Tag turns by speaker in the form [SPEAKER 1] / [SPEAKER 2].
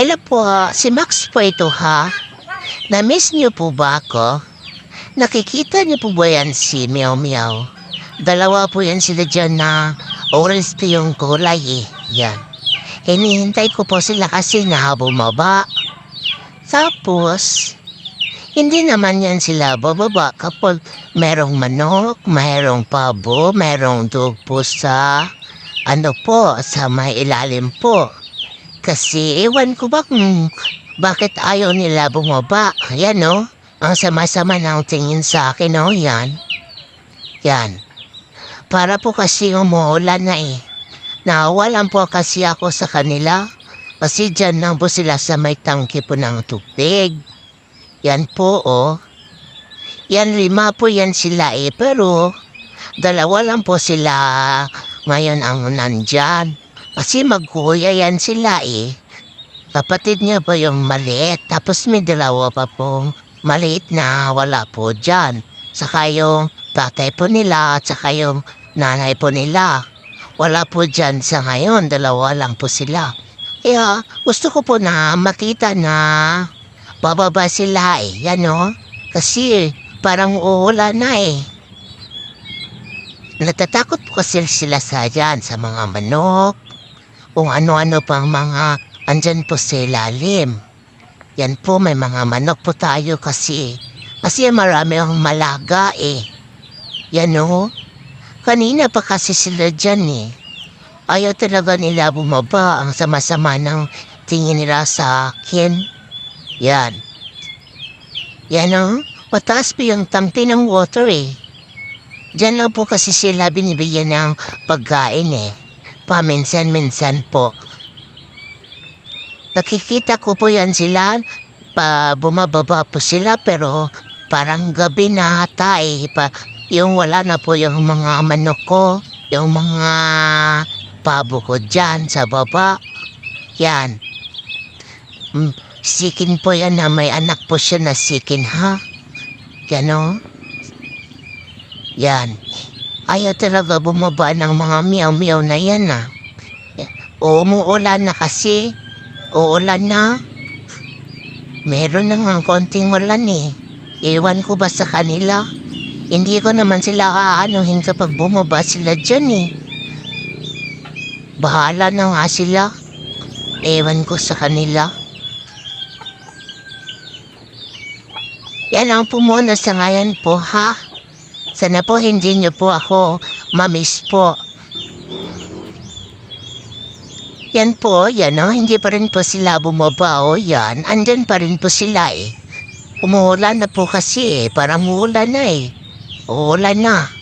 [SPEAKER 1] Hello po, si Max po ito ha. Na-miss niyo po ba ako? Nakikita niyo po ba yan si Meow Meow? Dalawa po yan sila dyan na orange po yung kulay eh. Yan. Hinihintay ko po sila kasi na bumaba. Tapos, hindi naman yan sila bababa kapag merong manok, merong pabo, merong dog po sa ano po, sa may ilalim po. Kasi ewan ko ba kung bakit ayaw nila bumaba. Yan no, ang sama-sama ng tingin sa akin no, yan. Yan. Para po kasi umuulan na eh. Nawalan po kasi ako sa kanila. Kasi dyan lang po sila sa may tangke po ng tubig. Yan po oh. Yan lima po yan sila eh. Pero dalawa lang po sila ngayon ang nandyan. Kasi magkuya yan sila eh. Kapatid niya po yung maliit. Tapos may dalawa pa pong maliit na wala po dyan. Saka yung tatay po nila at saka yung nanay po nila. Wala po dyan sa ngayon. Dalawa lang po sila. Kaya gusto ko po na makita na bababa sila eh. Yan o. Kasi parang uulan na eh. Natatakot po kasi sila sa dyan, sa mga manok, kung ano-ano pang mga andyan po sa ilalim. Yan po, may mga manok po tayo kasi. Kasi marami ang malaga eh. Yan o. Kanina pa kasi sila dyan eh. Ayaw talaga nila bumaba ang sama-sama ng tingin nila sa akin. Yan. Yan o. Mataas pa yung tamti ng water eh. Diyan lang po kasi sila binibigyan ng pagkain eh. Paminsan-minsan po. Nakikita ko po yan sila, pa bumababa po sila pero parang gabi na ata eh. Pa, yung wala na po yung mga manok ko, yung mga pabo ko dyan sa baba. Yan. Mm, sikin po yan na may anak po siya na sikin ha. Yan o. Yan. Ayaw talaga bumaba ng mga miyaw-miyaw na yan ah. Umuulan na kasi. Uulan na. Meron na nga konting ulan eh. Iwan ko ba sa kanila? Hindi ko naman sila aanuhin kapag bumaba sila dyan eh. Bahala na nga sila. Ewan ko sa kanila. Yan ang pumuna sa ngayon po ha. Sana po hindi niyo po ako mamiss po. Yan po, yan o, hindi pa rin po sila bumaba o yan. Andyan pa rin po sila eh. Umuulan na po kasi eh, parang uulan na eh. Uulan na.